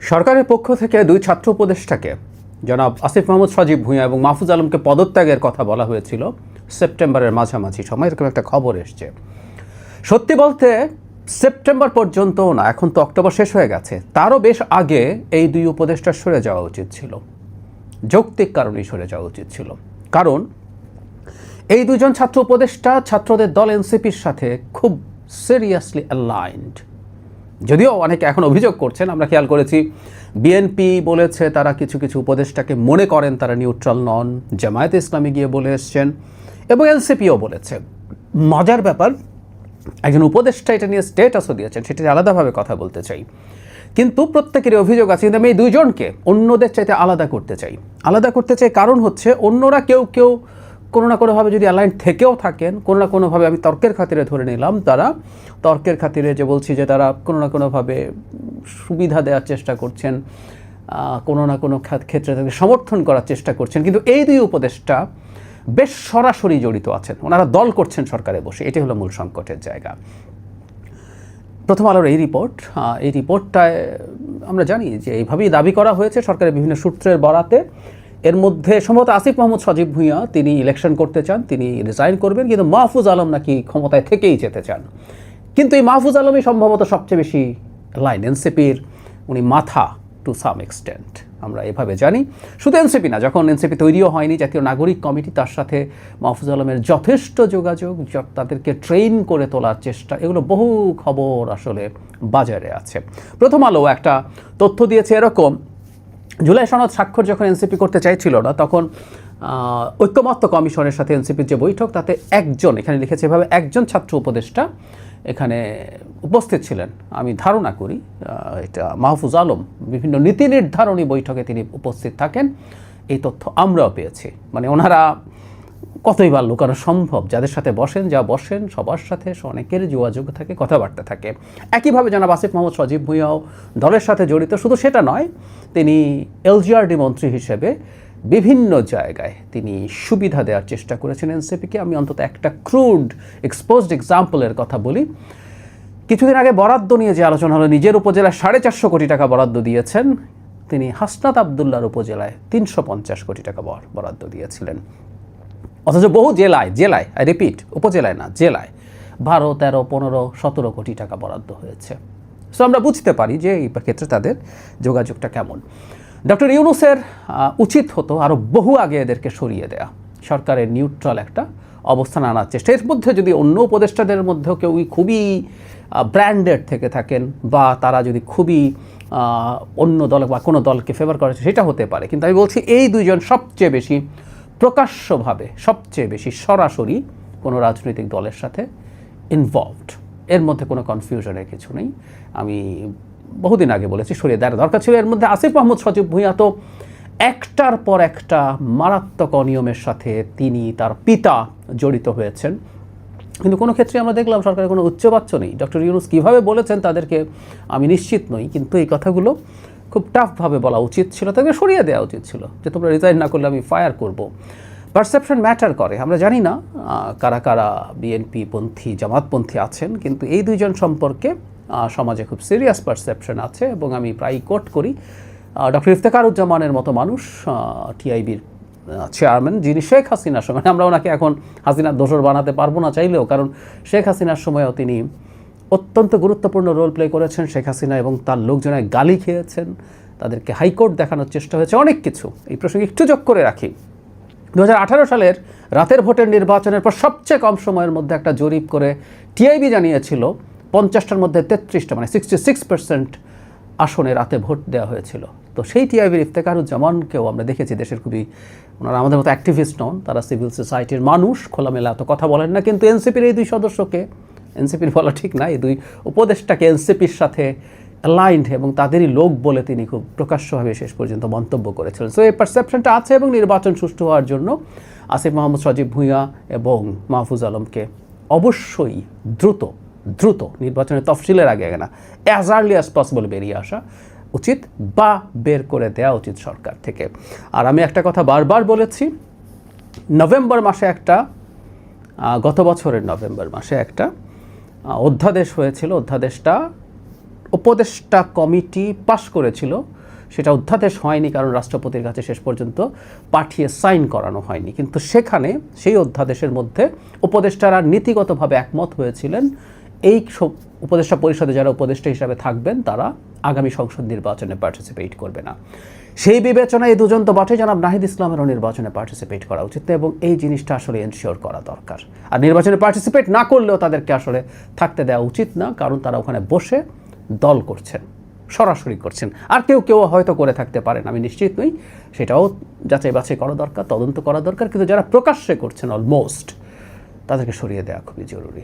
সরকারের পক্ষ থেকে দুই ছাত্র উপদেষ্টাকে জনাব আসিফ মাহমুদ সজীব ভূঁইয়া এবং মাহফুজ আলমকে পদত্যাগের কথা বলা হয়েছিল সেপ্টেম্বরের মাঝামাঝি সময়। এরকম একটা খবর এসছে। সত্যি বলতে, সেপ্টেম্বর পর্যন্ত না, এখন তো অক্টোবর শেষ হয়ে গেছে। তারও বেশ আগে এই দুই উপদেষ্টা সরে যাওয়া উচিত ছিল। যৌক্তিক কারণেই সরে যাওয়া উচিত ছিল। কারণ, এই দুজন ছাত্র উপদেষ্টা ছাত্রদের দল এনসিপির সাথে খুব সিরিয়াসলি অ্যালাইন্ড যদিও অনেকে এখন অভিযোগ করছেন, আমরা খেয়াল করেছি বিএনপি বলেছে তারা কিছু কিছু উপদেষ্টাকে মনে করেন তারা নিউট্রাল নন, জামায়াতে ইসলামী গিয়ে বলে এসছেন, এবং এনসিপিও বলেছে। মজার ব্যাপার, একজন উপদেষ্টা এটা নিয়ে স্টেটাসও দিয়েছেন, সেটা আলাদাভাবে কথা বলতে চাই। কিন্তু প্রত্যেকেরই অভিযোগ আছে, কিন্তু আমি এই দুইজনকে অন্যদের চাইতে আলাদা করতে চাই। আলাদা করতে চাই কারণ হচ্ছে অন্যরা কেউ কেউ কোনো না কোনোভাবে যদি অ্যালাইন থেকেও থাকেন, কোনো না কোনোভাবে আমি তর্কের খাতিরে ধরে নিলাম, তারা তর্কের খাতিরে যে বলছি যে তারা কোনো না কোনোভাবে সুবিধা দেওয়ার চেষ্টা করছেন কোনো না কোনো ক্ষেত্রে তাকে সমর্থন করার চেষ্টা করছেন, কিন্তু এই দুই উপদেষ্টা বেশ সরাসরি জড়িত আছেন। ওনারা দল করছেন সরকারে বসে এটি হলো মূল সংকটের জায়গা। প্রথম আলোর এই রিপোর্ট এই রিপোর্টটায় আমরা জানি যে এইভাবেই দাবি করা হয়েছে সরকারের বিভিন্ন সূত্রের বরাতে। এর মধ্যে সম্ভবত আসিফ মোহাম্মদ সজীব ভূঁইয়া, তিনি ইলেকশন করতে চান, তিনি রিজাইন করবেন, কিন্তু মাহফুজ আলম নাকি ক্ষমতায় থেকেই যেতে চান। কিন্তু এই মাহফুজ আলমই সম্ভবত সবচেয়ে বেশি লাইন এনসিপির উনি মাথা টু সাম এক্সটেন্ট আমরা এভাবে জানি। শুধু এনসিপি না, যখন এনসিপি তৈরিও হয়নি, জাতীয় নাগরিক কমিটি তার সাথে মাহফুজ আলমের যথেষ্ট যোগাযোগ তাদেরকে ট্রেন করে তোলার চেষ্টা, এগুলো বহু খবর আসলে বাজারে আছে। প্রথম আলো একটা তথ্য দিয়েছে এরকম জুলাই সনদ স্বাক্ষর যখন এনসিপি করতে চাইছিল না, তখন ঐক্যমত্য কমিশনের সাথে এনসিপির যে বৈঠক, তাতে একজন, এখানে লিখেছে এভাবে একজন ছাত্র উপদেষ্টা এখানে উপস্থিত ছিলেন। আমি ধারণা করি এটা মাহফুজ আলম, বিভিন্ন নীতি নির্ধারণী বৈঠকে তিনি উপস্থিত থাকেন। এই তথ্য আমরাও পেয়েছি। মানে ওনারা কতই বার লুকানো সম্ভব? যাদের সাথে বসেন, যা বসেন, সবার সাথে অনেকের যোগাযোগ থাকে, কথাবার্তা থাকে। একইভাবে জানাব আসিফ মোহাম্মদ সজীব ভুঁইয়াও দলের সাথে জড়িত। শুধু সেটা নয়, তিনি এলজিআরডি মন্ত্রী হিসেবে বিভিন্ন জায়গায় তিনি সুবিধা দেওয়ার চেষ্টা করেছেন এনসিপিকে। আমি অন্তত একটা ক্রুড এক্সপোজড এক্সাম্পলের কথা বলি। কিছুদিন আগে বরাদ্দ নিয়ে যে আলোচনা হলো, নিজের উপজেলায় সাড়ে চারশো কোটি টাকা বরাদ্দ দিয়েছেন, তিনি হাসনাত আবদুল্লার উপজেলায় তিনশো পঞ্চাশ কোটি টাকা বরাদ্দ দিয়েছিলেন। অথচ বহু জেলায় জেলায়, আই রিপিট, উপজেলায় না, জেলায় বারো, তেরো, পনেরো, সতেরো কোটি টাকা বরাদ্দ হয়েছে। সো আমরা বুঝতে পারি যে এই ক্ষেত্রে তাদের যোগাযোগটা কেমন। ডক্টর ইউনুসের উচিত হতো আরও বহু আগে এদেরকে সরিয়ে দেয়া। সরকারের নিউট্রাল একটা অবস্থান আনার চেষ্টা। এর মধ্যে যদি অন্য উপদেষ্টাদের মধ্যেও কেউ খুবই ব্র্যান্ডেড থেকে থাকেন বা তারা যদি খুবই অন্য দল বা কোনো দলকে ফেভার করে, সেটা হতে পারে। কিন্তু আমি বলছি এই দুইজন সবচেয়ে বেশি প্রকাশ্যভাবে সবচেয়ে বেশি সরাসরি কোনো রাজনৈতিক দলের সাথে ইনভলভড এর মধ্যে কোনো কনফিউশনের কিছু নেই। আমি বহুদিন আগে বলেছি, সরিয়ে দেওয়ার দরকার ছিল। এর মধ্যে আসিফ মাহমুদ সচিব ভূঁইয়া তো একটার পর একটা মারাত্মক অনিয়মের সাথে তিনি তার পিতা জড়িত হয়েছেন। কিন্তু কোনো ক্ষেত্রে আমরা দেখলাম সরকারের কোনো উচ্চবাচ্য নেই। ডক্টর ইউনুস কীভাবে বলেছেন তাদেরকে আমি নিশ্চিত নই, কিন্তু এই কথাগুলো খুব টাফভাবে বলা উচিত ছিল, তাকে সরিয়ে দেওয়া উচিত ছিল যে তোমরা রিজাইন না করলে আমি ফায়ার করব। পারসেপশন ম্যাটার করে। আমরা জানি না কারা কারা বিএনপি পন্থী জামাতপন্থী আছেন, কিন্তু এই দুইজন সম্পর্কে সমাজে খুব সিরিয়াস পারসেপশন আছে এবং আমি প্রায় কোট করি। ডক্টর ইফতেকারুজ্জামানের মতো মানুষ টিআইবির চেয়ারম্যান যিনি শেখ হাসিনার সময়, আমরা ওনাকে এখন হাসিনার দোসর বানাতে পারব না চাইলেও, কারণ শেখ হাসিনার সময়ও তিনি অত্যন্ত গুরুত্বপূর্ণ রোল প্লে করেছেন শেখ হাসিনা এবং তার লোকজনের গালি খেয়েছেন। তাদেরকে হাইকোর্ট দেখানোর চেষ্টা হয়েছে অনেক কিছু। এই প্রসঙ্গে একটু যোগ করে রাখি। দু হাজার আঠারো সালের রাতের ভোটের নির্বাচনের পর সবচেয়ে কম সময়ের মধ্যে একটা জরিপ করে টিআইবি জানিয়েছিল, পঞ্চাশটার মধ্যে তেত্রিশটা মানে সিক্সটি সিক্স পার্সেন্ট আসনে রাতে ভোট দেওয়া হয়েছিল। তো সেই টিআইবির ইফতেকারুজ্জামানকেও আমরা দেখেছি, দেশের খুবই ওনারা আমাদের মতো অ্যাক্টিভিস্ট নন, তারা সিভিল সোসাইটির মানুষ, খোলামেলা তো কথা বলেন না, কিন্তু এনসিপির এই দুই সদস্যকে এনসিপির বলা ঠিক না এই দুই উপদেষ্টাকে এনসিপির সাথে অ্যালাইন্ড এবং তাদেরই লোক বলে তিনি খুব প্রকাশ্যভাবে শেষ পর্যন্ত মন্তব্য করেছিলেন। সো এই পারসেপশনটা আছে এবং নির্বাচন সুষ্ঠু হওয়ার জন্য আসিফ মোহাম্মদ সজীব ভূঁইয়া এবং মাহফুজ আলমকে অবশ্যই দ্রুত দ্রুত নির্বাচনের তফসিলের আগে না অ্যাজ আর্লি অ্যাজ পসিবল বেরিয়ে আসা উচিত বা বের করে দেওয়া উচিত সরকার থেকে। আর আমি একটা কথা বারবার বলেছি, নভেম্বর মাসে একটা গত বছরের নভেম্বর মাসে একটা অধ্যাদেশ হয়েছিল, অধ্যাদেশটা, উপদেষ্টা কমিটি পাশ করেছিল। সেটা অধ্যাদেশ হয়নি, কারণ রাষ্ট্রপতির কাছে শেষ পর্যন্ত পাঠিয়ে সাইন করানো হয়নি। কিন্তু সেখানে সেই অধ্যাদেশের মধ্যে উপদেষ্টারা নীতিগতভাবে একমত হয়েছিলেন। এই উপদেষ্টা পরিষদে যারা উপদেষ্টা হিসাবে থাকবেন, তারা আগামী সংসদ নির্বাচনে পার্টিসিপেট করবে না। সেই বিবেচনায় এই দুজন তো বটে জনাব নাহিদ ইসলামেরও নির্বাচনে পার্টিসিপেট করা উচিত এবং এই জিনিসটা আসলে এনশিওর করা দরকার। আর নির্বাচনে পার্টিসিপেট না করলেও তাদেরকে আসলে থাকতে দেওয়া উচিত না, কারণ তারা ওখানে বসে দল করছেন, সরাসরি করছেন। আর কেউ কেউ হয়তো করে থাকতে পারেন, আমি নিশ্চিত নই। সেটাও যাচাই বাছাই করা দরকার, তদন্ত করা দরকার, কিন্তু যারা প্রকাশ্যে করছেন অলমোস্ট তাদেরকে সরিয়ে দেওয়া খুবই জরুরি।